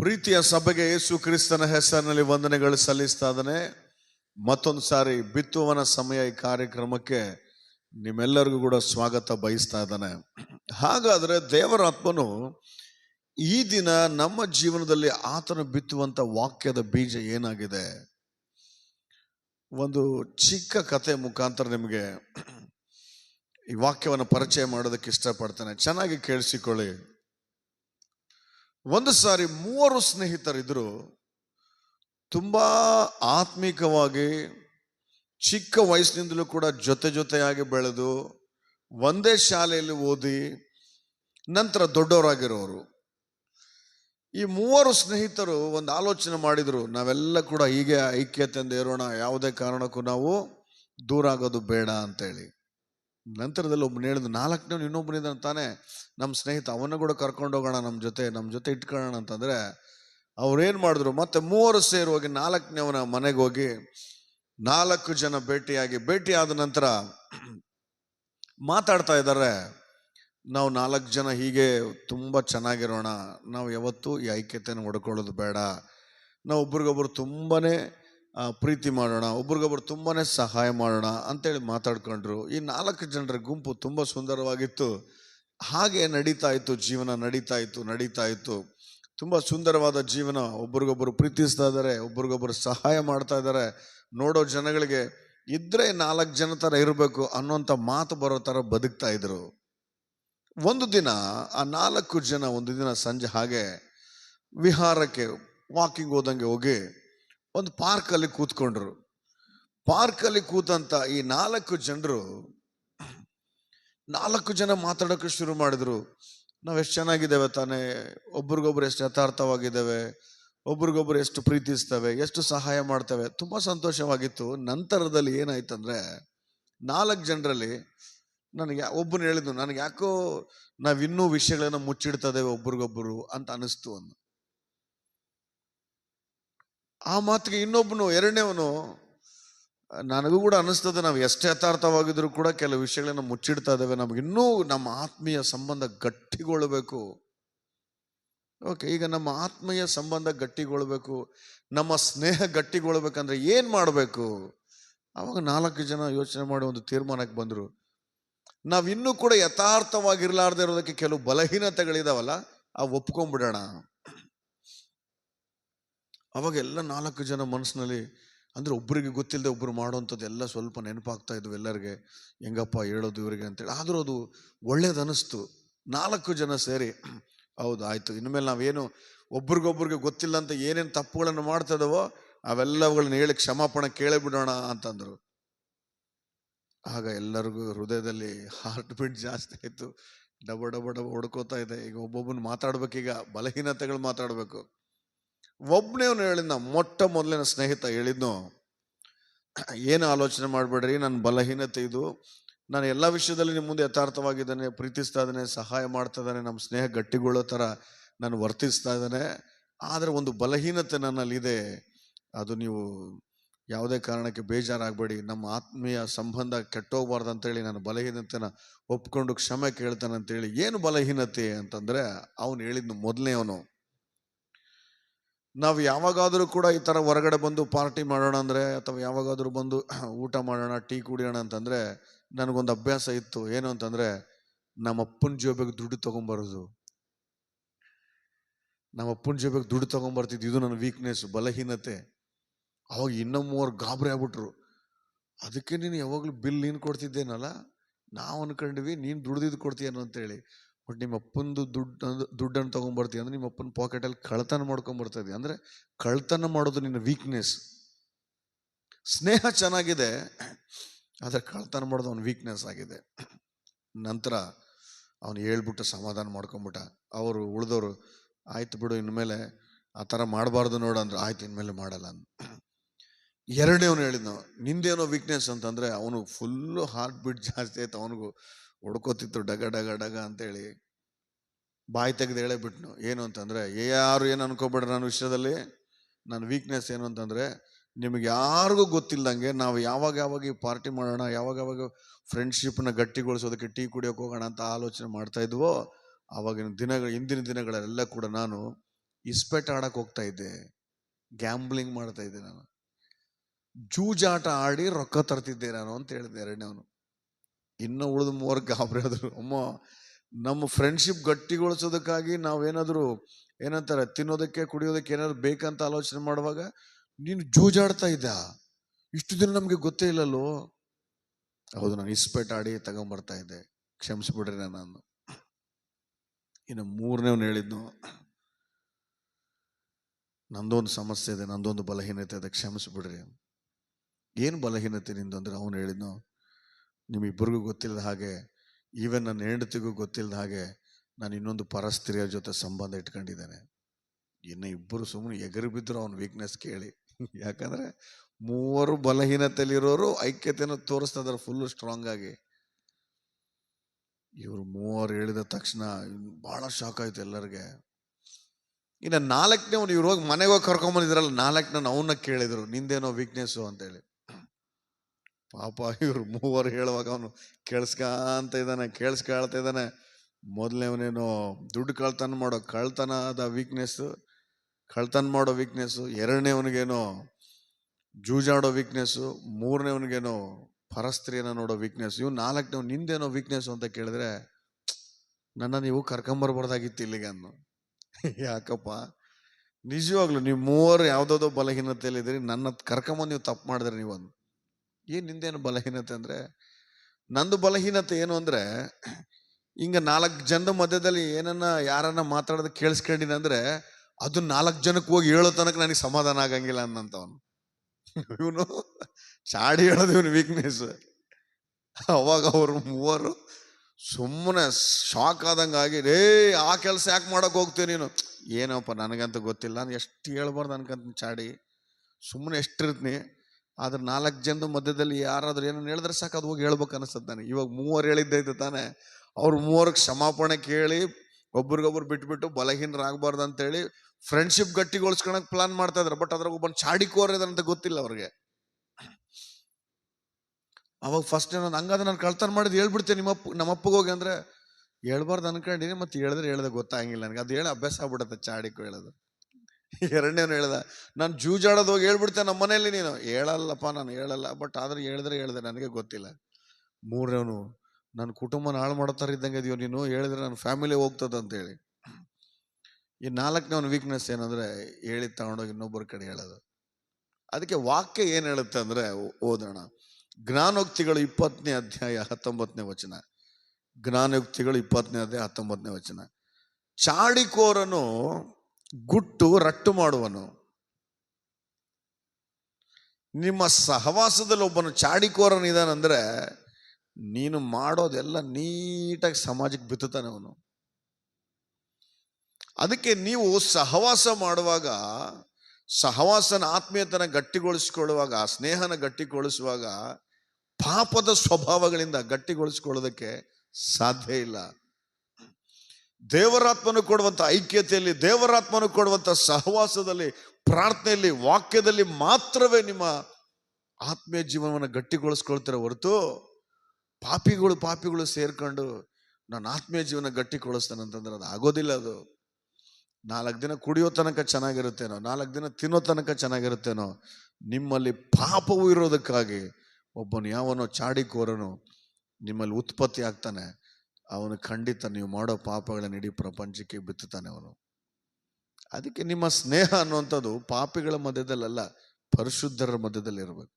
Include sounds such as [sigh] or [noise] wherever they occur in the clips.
ಪ್ರೀತಿಯ ಸಭೆಗೆ ಯೇಸು ಕ್ರಿಸ್ತನ ಹೆಸರಿನಲ್ಲಿ ವಂದನೆಗಳು ಸಲ್ಲಿಸ್ತಾ ಇದ್ದಾನೆ. ಮತ್ತೊಂದು ಸಾರಿ ಬಿತ್ತುವನ ಸಮಯ ಈ ಕಾರ್ಯಕ್ರಮಕ್ಕೆ ನಿಮ್ಮೆಲ್ಲರಿಗೂ ಕೂಡ ಸ್ವಾಗತ ಬಯಸ್ತಾ ಇದ್ದಾನೆ. ಹಾಗಾದರೆ ದೇವರ ಆತ್ಮನು ಈ ದಿನ ನಮ್ಮ ಜೀವನದಲ್ಲಿ ಆತನು ಬಿತ್ತುವಂತ ವಾಕ್ಯದ ಬೀಜ ಏನಾಗಿದೆ? ಒಂದು ಚಿಕ್ಕ ಕತೆ ಮುಖಾಂತರ ನಿಮಗೆ ಈ ವಾಕ್ಯವನ್ನು ಪರಿಚಯ ಮಾಡೋದಕ್ಕೆ ಇಷ್ಟಪಡ್ತೇನೆ. ಚೆನ್ನಾಗಿ ಕೇಳಿಸಿಕೊಳ್ಳಿ. ಒಂದು ಸಾರಿ ಮೂವರು ಸ್ನೇಹಿತರಿದ್ದರು ತುಂಬ ಆತ್ಮಿಕವಾಗಿ, ಚಿಕ್ಕ ವಯಸ್ಸಿನಿಂದಲೂ ಕೂಡ ಜೊತೆ ಜೊತೆಯಾಗಿ ಬೆಳೆದು, ಒಂದೇ ಶಾಲೆಯಲ್ಲಿ ಓದಿ, ನಂತರ ದೊಡ್ಡವರಾಗಿರೋರು. ಈ ಮೂವರು ಸ್ನೇಹಿತರು ಒಂದು ಆಲೋಚನೆ ಮಾಡಿದರು, ನಾವೆಲ್ಲ ಕೂಡ ಹೀಗೆ ಐಕ್ಯತೆಯಿಂದ ಇರೋಣ, ಯಾವುದೇ ಕಾರಣಕ್ಕೂ ನಾವು ದೂರ ಆಗೋದು ಬೇಡ ಅಂತೇಳಿ. ನಂತರದಲ್ಲಿ ಒಬ್ಬನು ಹೇಳಿದ್ರು ನಾಲ್ಕನೇ ಇನ್ನೊಬ್ಬನಿದ್ದಾನೆ ತಾನೇ, ನಮ್ಮ ಸ್ನೇಹಿತ, ಅವನ್ನ ಕೂಡ ಕರ್ಕೊಂಡು ಹೋಗೋಣ ನಮ್ಮ ಜೊತೆ ನಮ್ಮ ಜೊತೆ ಇಟ್ಕೊಳ್ಳೋಣ ಅಂತಂದ್ರೆ ಏನು ಮಾಡಿದ್ರು, ಮತ್ತೆ ಮೂವರು ಸೇರಿ ಹೋಗಿ ನಾಲ್ಕನೇವನ ಮನೆಗೆ ಹೋಗಿ ನಾಲ್ಕು ಜನ ಭೇಟಿಯಾಗಿ ಭೇಟಿಯಾದ ನಂತರ ಮಾತಾಡ್ತಾ ಇದ್ದಾರೆ, ನಾವು ನಾಲ್ಕು ಜನ ಹೀಗೆ ತುಂಬ ಚೆನ್ನಾಗಿರೋಣ, ನಾವು ಯಾವತ್ತೂ ಈ ಐಕ್ಯತೆಯನ್ನು ಹೊಡ್ಕೊಳ್ಳೋದು ಬೇಡ, ನಾವು ಒಬ್ರಿಗೊಬ್ರು ತುಂಬಾನೇ ಪ್ರೀತಿ ಮಾಡೋಣ, ಒಬ್ರಿಗೊಬ್ರು ತುಂಬಾನೇ ಸಹಾಯ ಮಾಡೋಣ ಅಂತೇಳಿ ಮಾತಾಡ್ಕೊಂಡ್ರು. ಈ ನಾಲ್ಕು ಜನರ ಗುಂಪು ತುಂಬ ಸುಂದರವಾಗಿತ್ತು. ಹಾಗೆ ನಡೀತಾ ಇತ್ತು, ಜೀವನ ನಡೀತಾ ಇತ್ತು ನಡೀತಾ ಇತ್ತು. ತುಂಬ ಸುಂದರವಾದ ಜೀವನ ಒಬ್ರಿಗೊಬ್ರು ಪ್ರೀತಿಸ್ತಾ ಇದ್ದಾರೆ, ಒಬ್ರಿಗೊಬ್ರು ಸಹಾಯ ಮಾಡ್ತಾ ಇದ್ದಾರೆ. ನೋಡೋ ಜನಗಳಿಗೆ ಇದ್ರೆ ನಾಲ್ಕು ಜನ ಥರ ಇರಬೇಕು ಅನ್ನೋಂಥ ಮಾತು ಬರೋ ಥರ ಬದುಕ್ತಾ ಇದ್ರು. ಒಂದು ದಿನ, ಆ ನಾಲ್ಕು ಜನ ಒಂದು ದಿನ ಸಂಜೆ ಹಾಗೆ ವಿಹಾರಕ್ಕೆ ವಾಕಿಂಗ್ ಹೋದಂಗೆ ಹೋಗಿ ಒಂದು ಪಾರ್ಕಲ್ಲಿ ಕೂತ್ಕೊಂಡ್ರು. ಪಾರ್ಕಲ್ಲಿ ಕೂತಂತ ಈ ನಾಲ್ಕು ಜನರು, ನಾಲ್ಕು ಜನ ಮಾತಾಡೋಕೆ ಶುರು ಮಾಡಿದ್ರು. ನಾವು ಎಷ್ಟು ಚೆನ್ನಾಗಿದ್ದೇವೆ ತಾನೇ, ಒಬ್ರಿಗೊಬ್ರು ಎಷ್ಟು ಯಥಾರ್ಥವಾಗಿದ್ದೇವೆ, ಒಬ್ರಿಗೊಬ್ರು ಎಷ್ಟು ಪ್ರೀತಿಸ್ತವೆ, ಎಷ್ಟು ಸಹಾಯ ಮಾಡ್ತವೆ, ತುಂಬ ಸಂತೋಷವಾಗಿತ್ತು. ನಂತರದಲ್ಲಿ ಏನಾಯ್ತಂದ್ರೆ, ನಾಲ್ಕು ಜನರಲ್ಲಿ ನನಗೆ ಒಬ್ಬನು ಹೇಳಿದ್ರು ನನಗೆ ಯಾಕೋ ನಾವಿನ್ನೂ ವಿಷಯಗಳನ್ನು ಮುಚ್ಚಿಡ್ತಾ ಇದ್ದೇವೆ ಒಬ್ರಿಗೊಬ್ರು ಅಂತ ಅನಿಸ್ತು ಅಂದ. ಆ ಮಾತಿಗೆ ಇನ್ನೊಬ್ಬನು, ಎರಡನೇವನು, ನನಗೂ ಕೂಡ ಅನ್ನಿಸ್ತದೆ, ನಾವು ಎಷ್ಟು ಯಥಾರ್ಥವಾಗಿದ್ರು ಕೂಡ ಕೆಲವು ವಿಷಯಗಳನ್ನ ಮುಚ್ಚಿಡ್ತಾ ಇದ್ದಾವೆ. ನಮಗಿನ್ನೂ ನಮ್ಮ ಆತ್ಮೀಯ ಸಂಬಂಧ ಗಟ್ಟಿಗೊಳ್ಳಬೇಕು ಓಕೆ, ಈಗ ನಮ್ಮ ಆತ್ಮೀಯ ಸಂಬಂಧ ಗಟ್ಟಿಗೊಳ್ಬೇಕು, ನಮ್ಮ ಸ್ನೇಹ ಗಟ್ಟಿಗೊಳ್ಬೇಕಂದ್ರೆ ಏನು ಮಾಡಬೇಕು? ಅವಾಗ ನಾಲ್ಕು ಜನ ಯೋಚನೆ ಮಾಡಿ ಒಂದು ತೀರ್ಮಾನಕ್ಕೆ ಬಂದರು. ನಾವಿನ್ನೂ ಕೂಡ ಯಥಾರ್ಥವಾಗಿರ್ಲಾರ್ದೆ ಇರೋದಕ್ಕೆ ಕೆಲವು ಬಲಹೀನತೆಗಳಿದಾವಲ್ಲ ಆ ಒಪ್ಕೊಂಡ್ಬಿಡೋಣ ಅವಾಗ ಎಲ್ಲ ನಾಲ್ಕು ಜನ ಮನಸ್ಸಿನಲ್ಲಿ, ಅಂದರೆ ಒಬ್ಬರಿಗೆ ಗೊತ್ತಿಲ್ಲದೆ ಒಬ್ಬರು ಮಾಡೋವಂಥದ್ದು ಎಲ್ಲ ಸ್ವಲ್ಪ ನೆನಪಾಗ್ತಾ ಇದ್ವು ಎಲ್ಲರಿಗೆ. ಹೆಂಗಪ್ಪ, ಹೇಳೋದು ಇವರಿಗೆ? ಅಂತೇಳಿ. ಆದರೂ ಅದು ಒಳ್ಳೇದು ಅನಿಸ್ತು ನಾಲ್ಕು ಜನ ಸೇರಿ, ಹೌದು, ಆಯಿತು. ಇನ್ಮೇಲೆ ನಾವೇನು ಒಬ್ರಿಗೊಬ್ರಿಗೆ ಗೊತ್ತಿಲ್ಲ ಅಂತ ಏನೇನು ತಪ್ಪುಗಳನ್ನು ಮಾಡ್ತಾ ಇದಾವೋ ಅವೆಲ್ಲವುಗಳನ್ನ ಹೇಳಿ ಕ್ಷಮಾಪಣೆ ಕೇಳಿಬಿಡೋಣ ಬಿಡೋಣ ಅಂತಂದ್ರು. ಆಗ ಎಲ್ಲರಿಗೂ ಹೃದಯದಲ್ಲಿ ಹಾರ್ಟ್ ಬೀಟ್ ಜಾಸ್ತಿ ಆಯಿತು. ಡಬ ಡಬ ಡಬ, ಹೊಡ್ಕೋತಾ ಇದೆ. ಈಗ ಒಬ್ಬೊಬ್ಬನ ಮಾತಾಡ್ಬೇಕೀಗ. ಬಲಹೀನತೆಗಳು ಮಾತಾಡ್ಬೇಕು. ಒಬ್ಬನೇ ಅವನು ಹೇಳಿದ್ನ, ಮೊಟ್ಟ ಮೊದಲಿನ ಸ್ನೇಹಿತ ಹೇಳಿದ್ನು, ಏನು ಆಲೋಚನೆ ಮಾಡಬೇಡ್ರಿ ನನ್ನ ಬಲಹೀನತೆ ಇದು, ನಾನು ಎಲ್ಲ ವಿಷಯದಲ್ಲಿ ನಿಮ್ಮ ಮುಂದೆ ಯಥಾರ್ಥವಾಗಿದ್ದಾನೆ, ಪ್ರೀತಿಸ್ತಾ ಇದ್ದಾನೆ, ಸಹಾಯ ಮಾಡ್ತಾ ಇದ್ದಾನೆ ನಮ್ಮ ಸ್ನೇಹ ಗಟ್ಟಿಗೊಳ್ಳೋ ಥರ ನಾನು ವರ್ತಿಸ್ತಾ ಇದ್ದಾನೆ, ಆದರೆ ಒಂದು ಬಲಹೀನತೆ ನನ್ನಲ್ಲಿದೆ, ಅದು ನೀವು ಯಾವುದೇ ಕಾರಣಕ್ಕೆ ಬೇಜಾರಾಗಬೇಡಿ, ನಮ್ಮ ಆತ್ಮೀಯ ಸಂಬಂಧ ಕೆಟ್ಟೋಗ್ಬಾರ್ದು ಅಂತೇಳಿ ನಾನು ಬಲಹೀನತೆನ ಒಪ್ಕೊಂಡು ಕ್ಷಮೆ ಕೇಳ್ತಾನೆ ಅಂತೇಳಿ, ಏನು ಬಲಹೀನತೆ ಅಂತಂದರೆ ಅವನು ಹೇಳಿದ್ನು ಮೊದಲನೇ ಅವನು. ನಾವು ಯಾವಾಗಾದರೂ ಕೂಡ ಈ ಥರ ಹೊರಗಡೆ ಬಂದು ಪಾರ್ಟಿ ಮಾಡೋಣ ಅಂದರೆ, ಅಥವಾ ಯಾವಾಗಾದರೂ ಬಂದು [clears throat] ಊಟ ಮಾಡೋಣ, ಟೀ ಕುಡಿಯೋಣ ಅಂತಂದರೆ ನನಗೊಂದು ಅಭ್ಯಾಸ ಇತ್ತು. ಏನು ಅಂತಂದರೆ, ನಮ್ಮ ಅಪ್ಪನ ಜೋಬಿಗೆ ದುಡ್ಡು ತೊಗೊಂಬರೋದು. ನಮ್ಮ ಅಪ್ಪನ ಜೋಬಿಗೆ ದುಡ್ಡು ತೊಗೊಂಬರ್ತಿದ್ದು ಇದು ನನ್ನ ವೀಕ್ನೆಸ್ ಬಲಹೀನತೆ. ಅವಾಗ ಇನ್ನೂ ಮೂವರು ಗಾಬರಿ ಆಗ್ಬಿಟ್ರು. ಅದಕ್ಕೆ ನೀನು ಯಾವಾಗಲೂ ಬಿಲ್ ನೀನು ಕೊಡ್ತಿದ್ದೇನಲ್ಲ? ನಾವು ಅನ್ಕೊಂಡ್ವಿ, ನೀನು ದುಡ್ದಿದ್ದು ಕೊಡ್ತೀಯನು ಅಂತೇಳಿ. ಬಟ್ ನಿಮ್ಮ ಅಪ್ಪಂದು ದುಡ್ಡು ದುಡ್ಡನ್ನು ತೊಗೊಂಡ್ಬರ್ತೀವಿ ಅಂದ್ರೆ ನಿಮ್ಮ ಅಪ್ಪನ ಪಾಕೆಟಲ್ಲಿ ಕಳ್ತನ ಮಾಡ್ಕೊಂಬರ್ತಾ ಇದೀವಿ ಅಂದ್ರೆ ಕಳ್ತನ ಮಾಡೋದು ನಿನ್ನ ವೀಕ್ನೆಸ್ ಸ್ನೇಹ ಚೆನ್ನಾಗಿದೆ, ಆದರೆ ಕಳ್ತನ ಮಾಡೋದು ಅವನ ವೀಕ್ನೆಸ್ ಆಗಿದೆ. ನಂತರ ಅವನು ಹೇಳ್ಬಿಟ್ಟು ಸಮಾಧಾನ ಮಾಡ್ಕೊಂಬಿಟ್ಟ ಅವರು ಉಳಿದವರು ಆಯ್ತು ಬಿಡು, ಇನ್ಮೇಲೆ ಆ ಥರ ಮಾಡಬಾರ್ದು ನೋಡು ಅಂದ್ರೆ. ಆಯ್ತು, ಇನ್ಮೇಲೆ ಮಾಡಲ್ಲ ಎರಡೇ ಎರಡನೇವನು ಹೇಳಿದ್ನು. ನಿಂದೇನೋ ವೀಕ್ನೆಸ್ ಅಂತಂದ್ರೆ ಅವನು ಫುಲ್ಲು ಹಾರ್ಟ್ ಬೀಟ್ ಜಾಸ್ತಿ ಆಯ್ತು. ಅವನಿಗೂ ಹೊಡ್ಕೋತಿತ್ತು ಡಗ ಡಗ ಡಗ ಅಂತೇಳಿ. ಬಾಯಿ ತೆಗೆದು ಹೇಳೇ ಬಿಟ್ನು. ಏನು ಅಂತಂದ್ರೆ ಯಾರು ಏನು ಅನ್ಕೋಬೇಡ್ರಿ ನನ್ನ ವಿಷಯದಲ್ಲಿ? ನನ್ನ ವೀಕ್ನೆಸ್ ಏನು ಅಂತಂದರೆ, ನಿಮಗೆ ಯಾರಿಗೂ ಗೊತ್ತಿಲ್ಲದಂಗೆ ನಾವು ಯಾವಾಗ ಯಾವಾಗ ಈ ಪಾರ್ಟಿ ಮಾಡೋಣ, ಯಾವಾಗ ಯಾವಾಗ ಫ್ರೆಂಡ್ಶಿಪ್ನ ಗಟ್ಟಿಗೊಳಿಸೋದಕ್ಕೆ ಟೀ ಕುಡಿಯೋಕೆ ಹೋಗೋಣ ಅಂತ ಆಲೋಚನೆ ಮಾಡ್ತಾ ಇದ್ವೋ, ಆವಾಗಿನ ದಿನಗಳು, ಹಿಂದಿನ ದಿನಗಳಲ್ಲೆಲ್ಲ ಕೂಡ ನಾನು ಇಸ್ಪೆಟ್ ಆಡಕ್ಕೆ ಹೋಗ್ತಾ ಇದ್ದೆ. ಗ್ಯಾಂಬ್ಲಿಂಗ್ ಮಾಡ್ತಾ ಇದ್ದೆ ನಾನು. ಜೂಜಾಟ ಆಡಿ ರೊಕ್ಕ ತರ್ತಿದ್ದೆ ನಾನು ಅಂತ ಹೇಳಿದೆ ಎರಡನೇವನು. ಇನ್ನೂ ಉಳಿದ ಮೂವರು ಗಾಬರಿ ಆದರು. ಅಮ್ಮ ನಮ್ಮ ಫ್ರೆಂಡ್ಶಿಪ್ ಗಟ್ಟಿಗೊಳಿಸೋದಕ್ಕಾಗಿ ನಾವೇನಾದರೂ ಏನಂತಾರೆ, ತಿನ್ನೋದಕ್ಕೆ, ಕುಡಿಯೋದಕ್ಕೆ ಏನಾದ್ರು ಬೇಕಂತ ಆಲೋಚನೆ ಮಾಡುವಾಗ ನೀನು ಜೂಜಾಡ್ತಾ ಇದ್ದ ಇಷ್ಟು ದಿನ ನಮಗೆ ಗೊತ್ತೇ ಇಲ್ಲಲ್ಲೋ? ಹೌದು, ನಾನು ಇಸ್ಪೆಟ್ ಆಡಿ ತಗೊಂಬರ್ತಾ ಇದ್ದೆ. ಕ್ಷಮಿಸ್ಬಿಡ್ರಿ ನಾನು ಇನ್ನು ಮೂರನೇವನು ಹೇಳಿದ್ನು, ನಂದೊಂದು ಸಮಸ್ಯೆ ಇದೆ, ನಂದೊಂದು ಬಲಹೀನತೆ ಇದೆ, ಕ್ಷಮಿಸ್ಬಿಡ್ರಿ. ಏನು ಬಲಹೀನತೆ ನಿಂದು? ಅಂದ್ರೆ ಅವನು ಹೇಳಿದ್ನು, ನಿಮ್ಮಿಬ್ಬರಿಗೂ ಗೊತ್ತಿಲ್ಲದ ಹಾಗೆ ಈವನ್ ನನ್ನ ಹೆಂಡತಿಗೂ ಗೊತ್ತಿಲ್ಲದ ಹಾಗೆ ನಾನು ಇನ್ನೊಂದು ಪರಸ್ತ್ರೀಯ ಜೊತೆ ಸಂಬಂಧ ಇಟ್ಕೊಂಡಿದ್ದೇನೆ. ಇನ್ನು ಇಬ್ಬರು ಸುಮ್ಮನೆ ಎಗರು ಬಿದ್ದರು ಅವನ ವೀಕ್ನೆಸ್ ಕೇಳಿ. ಯಾಕಂದರೆ ಮೂವರು ಬಲಹೀನತೆಯಲ್ಲಿರೋರು ಐಕ್ಯತೆಯನ್ನು ತೋರಿಸ್ತಾ ಫುಲ್ಲು ಫುಲ್ ಸ್ಟ್ರಾಂಗ್ ಆಗಿ. ಇವರು ಮೂವರು ಹೇಳಿದ ತಕ್ಷಣ ಭಾಳ ಶಾಕ್ ಆಯ್ತು ಎಲ್ಲರಿಗೆ. ಇನ್ನು ನಾಲ್ಕನೇ ಅವ್ನು ಇವ್ರು ಹೋಗಿ ಮನೆಗೆ ಹೋಗಿ ಕರ್ಕೊಂಬಂದಿದ್ರಲ್ಲ ನಾಲ್ಕನೇ ಅವನ್ನ ಕೇಳಿದ್ರು, ನಿಂದೇನೋ ವೀಕ್ನೆಸ್ಸು ಅಂತೇಳಿ. ಪಾಪ ಇವ್ರು ಮೂವರು ಹೇಳುವಾಗ ಅವನು ಕೇಳಿಸ್ಕಾಂತ ಇದ್ದಾನೆ, ಕೇಳಿಸ್ಕೊಳ್ತಾ ಇದ್ದಾನೆ. ಮೊದಲನೇವನೇನೋ ದುಡ್ಡು ಕಳ್ತನ ಮಾಡೋ ಕಳ್ತನದ ವೀಕ್ನೆಸ್ಸು ಕಳ್ತನ ಮಾಡೋ ವೀಕ್ನೆಸ್ಸು ಎರಡನೇವನಿಗೇನೋ ಜೂಜಾಡೋ ವೀಕ್ನೆಸ್ಸು ಮೂರನೇವನಿಗೇನೋ ಪರಸ್ತ್ರೀಯನ ನೋಡೋ ವೀಕ್ನೆಸ್ ಇವ್ ನಾಲ್ಕನೇ ನಿಂದೇನೋ ವೀಕ್ನೆಸ್ ಅಂತ ಕೇಳಿದ್ರೆ, ನನ್ನ ನೀವು ಕರ್ಕೊಂಬರ್ಬಾರ್ದಾಗಿತ್ತು ಇಲ್ಲಿಗೆ ಅನ್ನು ಯಾಕಪ್ಪ? ನಿಜವಾಗ್ಲು ನೀವು ಮೂವರು ಯಾವುದೋ ಬಲಹೀನತೆಯಲ್ಲಿದ್ದೀರಿ, ನನ್ನ ಕರ್ಕೊಂಬಂದು ನೀವು ತಪ್ಪು ಮಾಡಿದ್ರೆ ನೀವು ಅಂದು ಏನ್ ನಿಂದೇನು ಬಲಹೀನತೆ ಅಂದ್ರೆ? ನಂದು ಬಲಹೀನತೆ ಏನು ಅಂದ್ರೆ, ಹಿಂಗ ನಾಲ್ಕು ಜನದ ಮಧ್ಯದಲ್ಲಿ ಏನನ್ನ ಯಾರನ್ನ ಮಾತಾಡೋದು ಕೇಳಿಸ್ಕೊಂಡಿನ ಅಂದ್ರೆ, ಅದು ನಾಲ್ಕು ಜನಕ್ಕೆ ಹೋಗಿ ಹೇಳೋ ತನಕ ನನಗೆ ಸಮಾಧಾನ ಆಗಂಗಿಲ್ಲ ಅನ್ನಂತವನು. ಇವನು ಚಾಡಿ ಹೇಳೋದು ಇವನು ವೀಕ್ನೆಸ್ ಅವಾಗ ಅವರು ಮೂವರು ಸುಮ್ಮನೆ ಶಾಕ್ ಆದಂಗಾಗಿ ಆಗಿ ರೇ ಆ ಕೆಲಸ ಯಾಕೆ ಮಾಡೋಕೆ ಹೋಗ್ತೀವಿ ನೀನು? ಏನಪ್ಪ, ನನಗಂತ ಗೊತ್ತಿಲ್ಲ. ನಾನು ಎಷ್ಟು ಹೇಳ್ಬಾರ್ದು ಅನ್ಕಂತ ಚಾಡಿ. ಸುಮ್ಮನೆ ಎಷ್ಟಿರ್ತೀನಿ ಆದ್ರೆ ನಾಲ್ಕು ಜನದ ಮಧ್ಯದಲ್ಲಿ ಯಾರಾದ್ರೂ ಏನೋ ಹೇಳಿದ್ರೆ ಸಾಕು, ಅದು ಹೋಗಿ ಹೇಳ್ಬೇಕು ಅನಿಸ್ತದೆ ನನಗೆ. ಇವಾಗ ಮೂವರು ಹೇಳಿದ್ದೈತೆ ತಾನೆ. ಅವ್ರು ಮೂವರಿಗೆ ಕ್ಷಮಾಪಣೆ ಕೇಳಿ, ಒಬ್ರಿಗೊಬ್ರು ಬಿಟ್ಬಿಟ್ಟು ಬಲಹೀನರಾಗಬಾರ್ದು ಅಂತೇಳಿ ಫ್ರೆಂಡ್ಶಿಪ್ ಗಟ್ಟಿಗೊಳಿಸ್ಕೊಳಕ್ ಪ್ಲಾನ್ ಮಾಡ್ತಾ ಇದ್ರು ಬಟ್ ಅದ್ರಾಗ ಒಬ್ಬನ್ ಚಾಡಿಕೋರ್ ಅಂತ ಗೊತ್ತಿಲ್ಲ ಅವ್ರಿಗೆ. ಅವಾಗ ಫಸ್ಟ್ ನಾನು ಹಂಗಾದ್ರೆ ನಾನು ಕಳ್ತನ ಮಾಡಿದ್ ಹೇಳ್ಬಿಡ್ತೇನೆ ನಿಮ್ಮಪ್ಪ ನಮ್ಮಪ್ಪಗೆ ಹೋಗಿ ಅಂದ್ರೆ, ಹೇಳ್ಬಾರ್ದು ಅನ್ಕೊಂಡಿನಿ ಮತ್ತೆ ಹೇಳಿದ್ರೆ ಹೇಳ್ದೆ ಗೊತ್ತಾಗಿಲ್ಲ ನನಗೆ. ಅದು ಹೇಳಿ ಅಭ್ಯಾಸ ಆಗ್ಬಿಡತ್ತೆ ಚಾಡಿಕೋ ಹೇಳೋದು. ಎರಡನೇನು ಹೇಳ್ದ, ನಾನು ಜೂಜಾಡೋದು ಹೋಗಿ ಹೇಳ್ಬಿಡ್ತೇನೆ ನಮ್ಮ ಮನೆಯಲ್ಲಿ ನೀನು. ಹೇಳಲ್ಲಪ್ಪ, ನಾನು ಹೇಳಲ್ಲ ಬಟ್ ಆದ್ರೆ ಹೇಳಿದ್ರೆ ಹೇಳ್ದೆ, ನನಗೆ ಗೊತ್ತಿಲ್ಲ. ಮೂರನೇವನು ನನ್ನ ಕುಟುಂಬನ ಹಾಳು ಮಾಡೋ ಇದ್ದಂಗೆ ಇದೆಯೋ ನೀನು? ಹೇಳಿದ್ರೆ ನನ್ನ ಫ್ಯಾಮಿಲಿ ಹೋಗ್ತದ ಅಂತ ಹೇಳಿ. ಈ ನಾಲ್ಕನೇ ವೀಕ್ನೆಸ್ ಏನಂದ್ರೆ ಹೇಳಿ ತಗೊಂಡೋಗಿ ಇನ್ನೊಬ್ಬರ ಕಡೆ ಹೇಳೋದು. ಅದಕ್ಕೆ ವಾಕ್ಯ ಏನು ಹೇಳುತ್ತೆ ಅಂದ್ರೆ ಓದೋಣ. ಜ್ಞಾನೋಕ್ತಿಗಳು ಇಪ್ಪತ್ತನೇ ಅಧ್ಯಾಯ ಹತ್ತೊಂಬತ್ತನೇ ವಚನ. ಜ್ಞಾನೋಕ್ತಿಗಳು ಇಪ್ಪತ್ತನೇ ಅಧ್ಯಾಯ ಹತ್ತೊಂಬತ್ತನೇ ವಚನ. ಚಾಡಿಕೋರನು ಗುಟ್ಟು ರಟ್ಟು ಮಾಡುವನು. ನಿಮ್ಮ ಸಹವಾಸದಲ್ಲಿ ಒಬ್ಬನು ಚಾಡಿಕೋರನಿದಾನಂದ್ರೆ ನೀನು ಮಾಡೋದೆಲ್ಲ ನೀಟಾಗಿ ಸಮಾಜಕ್ಕೆ ಬಿತ್ತುತ್ತಾನೆ ಅವನು. ಅದಕ್ಕೆ ನೀವು ಸಹವಾಸ ಮಾಡುವಾಗ, ಸಹವಾಸನ ಆತ್ಮೀಯತನ ಗಟ್ಟಿಗೊಳಿಸ್ಕೊಳ್ಳುವಾಗ, ಸ್ನೇಹನ ಗಟ್ಟಿಗೊಳಿಸುವಾಗ, ಪಾಪದ ಸ್ವಭಾವಗಳಿಂದ ಗಟ್ಟಿಗೊಳಿಸ್ಕೊಳ್ಳೋದಕ್ಕೆ ಸಾಧ್ಯ ಇಲ್ಲ. ದೇವರಾತ್ಮನು ಕೊಡುವಂಥ ಐಕ್ಯತೆಯಲ್ಲಿ, ದೇವರಾತ್ಮನು ಕೊಡುವಂಥ ಸಹವಾಸದಲ್ಲಿ, ಪ್ರಾರ್ಥನೆಯಲ್ಲಿ, ವಾಕ್ಯದಲ್ಲಿ ಮಾತ್ರವೇ ನಿಮ್ಮ ಆತ್ಮೀಯ ಜೀವನವನ್ನು ಗಟ್ಟಿಗೊಳಿಸ್ಕೊಳ್ತೀರ ಹೊರತು ಪಾಪಿಗಳು ಪಾಪಿಗಳು ಸೇರ್ಕೊಂಡು ನಾನು ಆತ್ಮೀಯ ಜೀವನ ಗಟ್ಟಿಗೊಳಿಸ್ತಾನೆ ಅಂತಂದ್ರೆ ಅದು ಆಗೋದಿಲ್ಲ ಅದು. ನಾಲ್ಕು ದಿನ ಕುಡಿಯೋ ತನಕ ಚೆನ್ನಾಗಿರುತ್ತೇನೋ, ನಾಲ್ಕು ದಿನ ತಿನ್ನೋ ತನಕ ಚೆನ್ನಾಗಿರುತ್ತೇನೋ, ನಿಮ್ಮಲ್ಲಿ ಪಾಪವು ಇರೋದಕ್ಕಾಗಿ ಒಬ್ಬನು ಯಾವನೋ ಚಾಡಿಕೋರನು ನಿಮ್ಮಲ್ಲಿ ಉತ್ಪತ್ತಿ ಆಗ್ತಾನೆ ಅವನು ಖಂಡಿತ ನೀವು ಮಾಡೋ ಪಾಪಗಳನ್ನ ಇಡೀ ಪ್ರಪಂಚಕ್ಕೆ ಬಿತ್ತುತ್ತಾನೆ ಅವನು. ಅದಕ್ಕೆ ನಿಮ್ಮ ಸ್ನೇಹ ಅನ್ನುವಂಥದ್ದು ಪಾಪಿಗಳ ಮಧ್ಯದಲ್ಲಲ್ಲ, ಪರಿಶುದ್ಧರ ಮಧ್ಯದಲ್ಲಿ ಇರಬೇಕು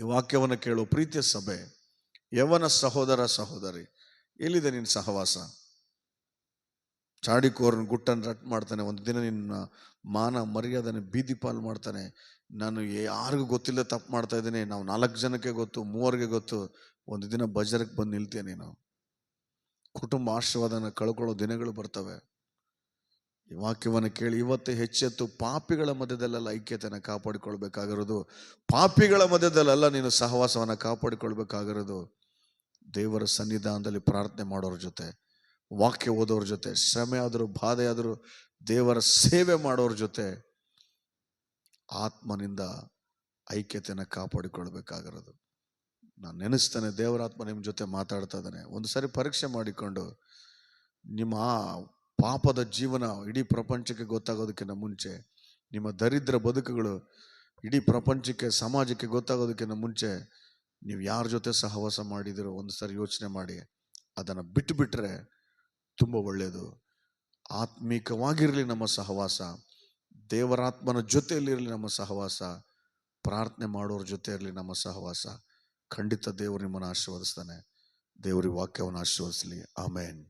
ಈ ವಾಕ್ಯವನ್ನು ಕೇಳು, ಪ್ರೀತಿಯ ಸಭೆ. ಯವನ ಸಹೋದರ ಸಹೋದರಿ, ಎಲ್ಲಿದೆ ನಿನ್ನ ಸಹವಾಸ? ಚಾಡಿಕೋರನ್ ಗುಟ್ಟನ್ನು ರಟ್ ಮಾಡ್ತಾನೆ, ಒಂದು ದಿನ ನಿನ್ನ ಮಾನ ಮರ್ಯಾದನೆ ಬೀದಿ ಪಾಲು ಮಾಡ್ತಾನೆ. ನಾನು ಯಾರಿಗೂ ಗೊತ್ತಿಲ್ಲ ತಪ್ಪು ಮಾಡ್ತಾ ಇದ್ದೀನಿ. ನಾವು ನಾಲ್ಕು ಜನಕ್ಕೆ ಗೊತ್ತು, ಮೂವರಿಗೆ ಗೊತ್ತು. ಒಂದು ದಿನ ಬಜಾರಕ್ಕೆ ಬಂದು ನಿಲ್ತೀಯ ನೀನು? ಕುಟುಂಬ ಆಶೀರ್ವಾದನ ಕಳ್ಕೊಳ್ಳೋ ದಿನಗಳು ಬರ್ತವೆ. ಈ ವಾಕ್ಯವನ್ನು ಕೇಳಿ ಇವತ್ತೇ ಹೆಚ್ಚೆತ್ತು ಪಾಪಿಗಳ ಮಧ್ಯದಲ್ಲೆಲ್ಲ ಐಕ್ಯತೆಯನ್ನು ಕಾಪಾಡಿಕೊಳ್ಬೇಕಾಗಿರೋದು. ಪಾಪಿಗಳ ಮಧ್ಯದಲ್ಲೆಲ್ಲ ನೀನು ಸಹವಾಸವನ್ನು ಕಾಪಾಡಿಕೊಳ್ಬೇಕಾಗಿರೋದು. ದೇವರ ಸನ್ನಿಧಾನದಲ್ಲಿ ಪ್ರಾರ್ಥನೆ ಮಾಡೋರ ಜೊತೆ, ವಾಕ್ಯ ಓದೋರ ಜೊತೆ, ಶ್ರಮೆ ಆದರೂ ಬಾಧೆ ಆದರೂ ದೇವರ ಸೇವೆ ಮಾಡೋರ ಜೊತೆ ಆತ್ಮನಿಂದ ಐಕ್ಯತೆಯನ್ನು ಕಾಪಾಡಿಕೊಳ್ಬೇಕಾಗಿರೋದು. ನಾನು ನೆನೆಸ್ತಾನೆ ದೇವರಾತ್ಮ ನಿಮ್ಮ ಜೊತೆ ಮಾತಾಡ್ತಾ ಇದ್ದಾನೆ. ಒಂದು ಸಾರಿ ಪರೀಕ್ಷೆ ಮಾಡಿಕೊಂಡು ನಿಮ್ಮ ಆ ಪಾಪದ ಜೀವನ ಇಡೀ ಪ್ರಪಂಚಕ್ಕೆ ಗೊತ್ತಾಗೋದಕ್ಕಿಂತ ಮುಂಚೆ, ನಿಮ್ಮ ದರಿದ್ರ ಬದುಕುಗಳು ಇಡೀ ಪ್ರಪಂಚಕ್ಕೆ, ಸಮಾಜಕ್ಕೆ ಗೊತ್ತಾಗೋದಕ್ಕಿಂತ ಮುಂಚೆ ನೀವು ಯಾರ ಜೊತೆ ಸಹವಾಸ ಮಾಡಿದಿರೋ ಒಂದು ಸಾರಿ ಯೋಚನೆ ಮಾಡಿ. ಅದನ್ನು ಬಿಟ್ಟು ಬಿಟ್ಟರೆ ತುಂಬ ಒಳ್ಳೆಯದು. ಆತ್ಮೀಕವಾಗಿರಲಿ ನಮ್ಮ ಸಹವಾಸ, ದೇವರಾತ್ಮನ ಜೊತೆಯಲ್ಲಿರಲಿ ನಮ್ಮ ಸಹವಾಸ, ಪ್ರಾರ್ಥನೆ ಮಾಡೋರ ಜೊತೆ ಇರಲಿ ನಮ್ಮ ಸಹವಾಸ. ಖಂಡಿತ ದೇವರು ನಿಮ್ಮನ್ನು ಆಶೀರ್ವದಿಸ್ತಾನೆ. ದೇವರಿ ವಾಕ್ಯವನ್ನು ಆಶೀರ್ವದಿಸಲಿ. ಆಮೇನ್.